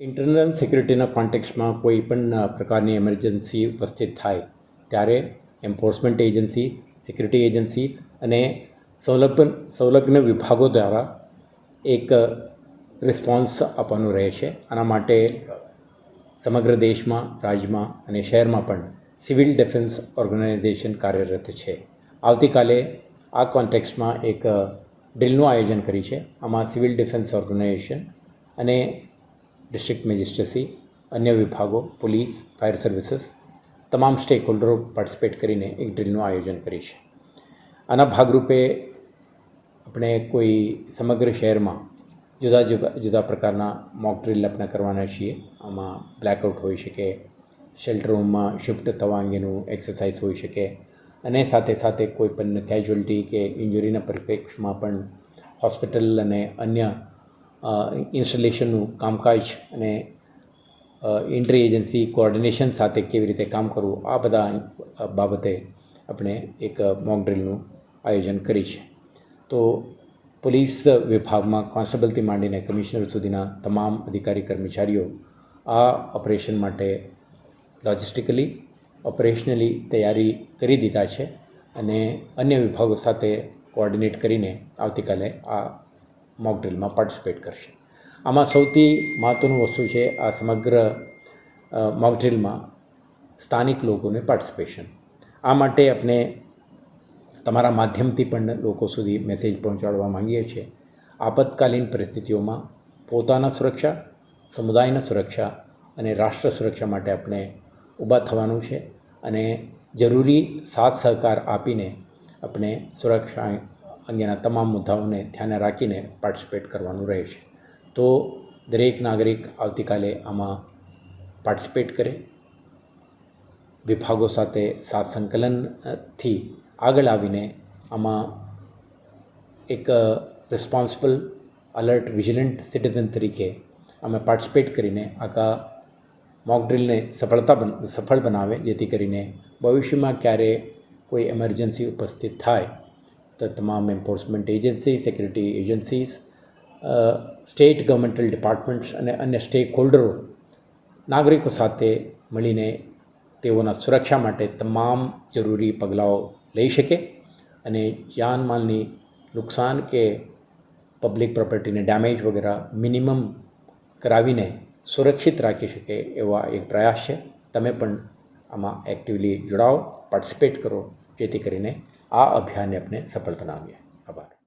Internal સિક્યુરિટીના કોન્ટેક્સમાં કોઈ પણ પ્રકારની એમરજન્સી ઉપસ્થિત થાય, ત્યારે એન્ફોર્સમેન્ટ એજન્સી સિક્યુરિટી એજન્સી અને સંલગ્ન સંલગ્ન વિભાગો દ્વારા એક રિસ્પોન્સ આપવાનું રહે છે. આના માટે સમગ્ર દેશમાં, રાજ્યમાં અને શહેરમાં પણ સિવિલ ડિફેન્સ ઓર્ગેનાઇઝેશન કાર્યરત છે. આવતીકાલે આ કોન્ટેક્સમાં એક ડ્રિલનું આયોજન કરી છે. આમાં સિવિલ ડિફેન્સ ઓર્ગેનાઇઝેશન અને ડિસ્ટ્રિક્ટ મેજિસ્ટ્રેસી, અન્ય વિભાગો, પોલીસ, ફાયર સર્વિસીસ, તમામ સ્ટેક હોલ્ડરો પાર્ટિસિપેટ કરીને એક ડ્રિલનું આયોજન કરી છે આના ભાગરૂપે આપણે કોઈ સમગ્ર શહેરમાં જુદા જુદા જુદા પ્રકારના મોક ડ્રિલ આપણે કરવાના છીએ. આમાં બ્લેકઆઉટ હોઈ શકે, શેલ્ટર રૂમમાં શિફ્ટ થવા અંગેનું એક્સરસાઇઝ હોઈ શકે અને સાથે સાથે કોઈ પણ કેઝ્યુઅલ્ટી કે ઇન્જરીના પરિપ્રેક્ષમાં પણ હોસ્પિટલ અને અન્ય ઇન્સ્ટોલેશનનું કામકાજ અને ઇન્ટ્રી એજન્સી કોઓર્ડિનેશન સાથે કેવી રીતે કામ કરવું, આ બધા બાબતે આપણે એક મોક ડ્રિલનું આયોજન કરી છે. તો પોલીસ વિભાગમાં કોન્સ્ટેબલથી માંડીને કમિશનર સુધીના તમામ અધિકારી કર્મચારીઓ આ ઓપરેશન માટે લોજિસ્ટિકલી ઓપરેશનલી તૈયારી કરી દીધા છે અને અન્ય વિભાગો સાથે કોઓર્ડિનેટ કરીને આવતીકાલે આ મોક ડ્રિલમાં પાર્ટિસિપેટ કરશે. આમાં સૌથી મહત્ત્વનું વસ્તુ છે આ સમગ્ર મોક ડ્રિલમાં સ્થાનિક લોકોને પાર્ટિસિપેશન આ માટે આપણે તમારા માધ્યમથી પણ લોકો સુધી મેસેજ પહોંચાડવા માંગીએ છીએ. આપતકાલીન પરિસ્થિતિઓમાં પોતાના સુરક્ષા, સમુદાયના સુરક્ષા અને રાષ્ટ્ર સુરક્ષા માટે આપણે ઊભા થવાનું છે અને જરૂરી સાથ સહકાર આપીને આપણે સુરક્ષા અંગેના તમામ મુદ્દાઓને ધ્યાને રાખીને પાર્ટિસિપેટ કરવાનું રહે છે. તો દરેક નાગરિક આવતીકાલે આમાં પાર્ટિસિપેટ કરે. વિભાગો સાથે સાથ સંકલનથી આગળ આવીને આમાં એક રિસ્પોન્સિબલ અલર્ટ વિજિલન્ટ સિટીઝન તરીકે અમે પાર્ટિસિપેટ કરીને આખા મોક ડ્રિલને સફળતા સફળ બનાવે, જેથી કરીને ભવિષ્યમાં ક્યારે કોઈ એમરજન્સી ઉપસ્થિત થાય તો તમામ enforcement agency security agencies state governmental departments અને અન્ય સ્ટેક હોલ્ડરો નાગરિકો સાથે મળીને તેઓના સુરક્ષા માટે તમામ જરૂરી પગલાઓ લઈ શકે અને જાનમાલની નુકસાન કે પબ્લિક પ્રોપર્ટીને ડેમેજ વગેરે મિનિમમ કરાવીને સુરક્ષિત રાખી શકે એવા એક પ્રયાસ છે તમે પણ આમાં એક્ટિવલી જોડાઓ પાર્ટિસિપેટ કરો જેથી કરીને આ અભિયાનને આપણે સફળ બનાવીએ. આભાર.